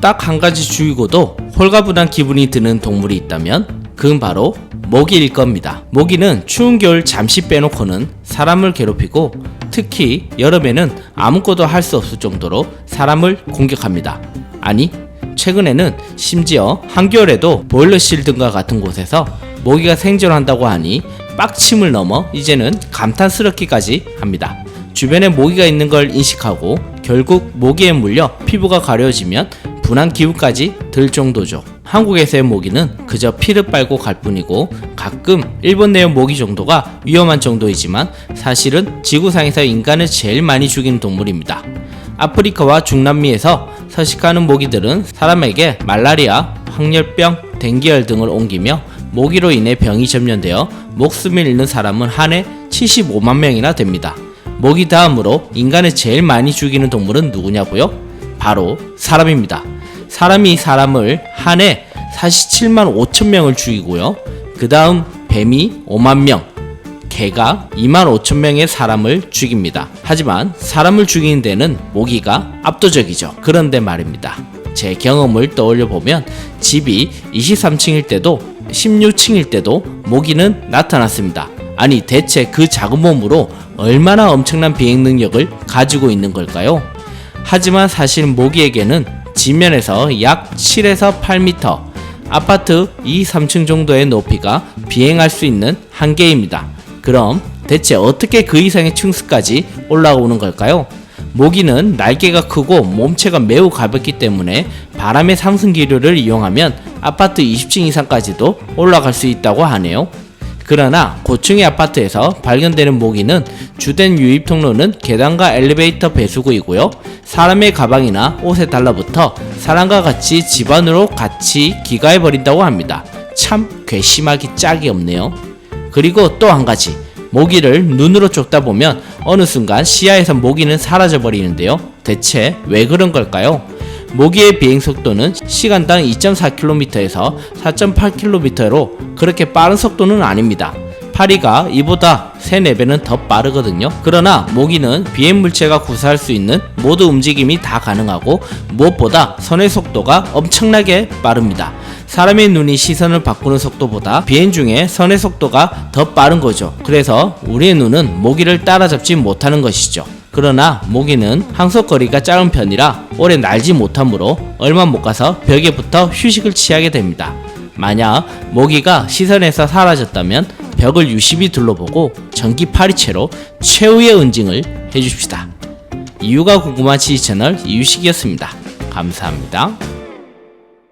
딱 한 가지 죽이고도 홀가분한 기분이 드는 동물이 있다면 그건 바로 모기일 겁니다. 모기는 추운 겨울 잠시 빼놓고는 사람을 괴롭히고 특히 여름에는 아무것도 할 수 없을 정도로 사람을 공격합니다. 아니, 최근에는 심지어 한겨울에도 보일러실 등과 같은 곳에서 모기가 생존한다고 하니 빡침을 넘어 이제는 감탄스럽기까지 합니다. 주변에 모기가 있는 걸 인식하고 결국 모기에 물려 피부가 가려지면 분한 기운까지 들 정도죠. 한국에서의 모기는 그저 피를 빨고 갈 뿐이고 가끔 일본 내의 모기 정도가 위험한 정도이지만 사실은 지구상에서 인간을 제일 많이 죽이는 동물입니다. 아프리카와 중남미에서 서식하는 모기들은 사람에게 말라리아, 황열병, 댕기열 등을 옮기며 모기로 인해 병이 전염되어 목숨을 잃는 사람은 한 해 75만 명이나 됩니다. 모기 다음으로 인간을 제일 많이 죽이는 동물은 누구냐고요? 바로 사람입니다. 사람이 사람을 한 해 47만 5천 명을 죽이고요. 그 다음 뱀이 5만 명, 개가 2만 5천 명의 사람을 죽입니다. 하지만 사람을 죽이는 데는 모기가 압도적이죠. 그런데 말입니다. 제 경험을 떠올려 보면 집이 23층일 때도 16층일 때도 모기는 나타났습니다. 아니 대체 그 작은 몸으로 얼마나 엄청난 비행 능력을 가지고 있는 걸까요? 하지만 사실 모기에게는 지면에서 약 7에서 8m, 아파트 2, 3층 정도의 높이가 비행할 수 있는 한계입니다. 그럼 대체 어떻게 그 이상의 층수까지 올라오는 걸까요? 모기는 날개가 크고 몸체가 매우 가볍기 때문에 바람의 상승 기류를 이용하면 아파트 20층 이상까지도 올라갈 수 있다고 하네요. 그러나 고층의 아파트에서 발견되는 모기는 주된 유입 통로는 계단과 엘리베이터 배수구이고요. 사람의 가방이나 옷에 달라붙어 사람과 같이 집 안으로 같이 기가해 버린다고 합니다. 참 괘씸하기 짝이 없네요. 그리고 또 한 가지. 모기를 눈으로 쫓다 보면 어느 순간 시야에서 모기는 사라져 버리는데요. 대체 왜 그런 걸까요? 모기의 비행 속도는 시간당 2.4km에서 4.8km로 그렇게 빠른 속도는 아닙니다. 파리가 이보다 3, 4배는 더 빠르거든요. 그러나 모기는 비행 물체가 구사할 수 있는 모든 움직임이 다 가능하고 무엇보다 선의 속도가 엄청나게 빠릅니다. 사람의 눈이 시선을 바꾸는 속도보다 비행 중에 선의 속도가 더 빠른 거죠. 그래서 우리의 눈은 모기를 따라잡지 못하는 것이죠. 그러나 모기는 항속거리가 짧은 편이라 오래 날지 못하므로 얼마 못 가서 벽에 붙어 휴식을 취하게 됩니다. 만약 모기가 시선에서 사라졌다면 벽을 유심히 둘러보고 전기 파리채로 최후의 응징을 해줍시다. 이유가 궁금한 지지 채널 이유식이었습니다. 감사합니다.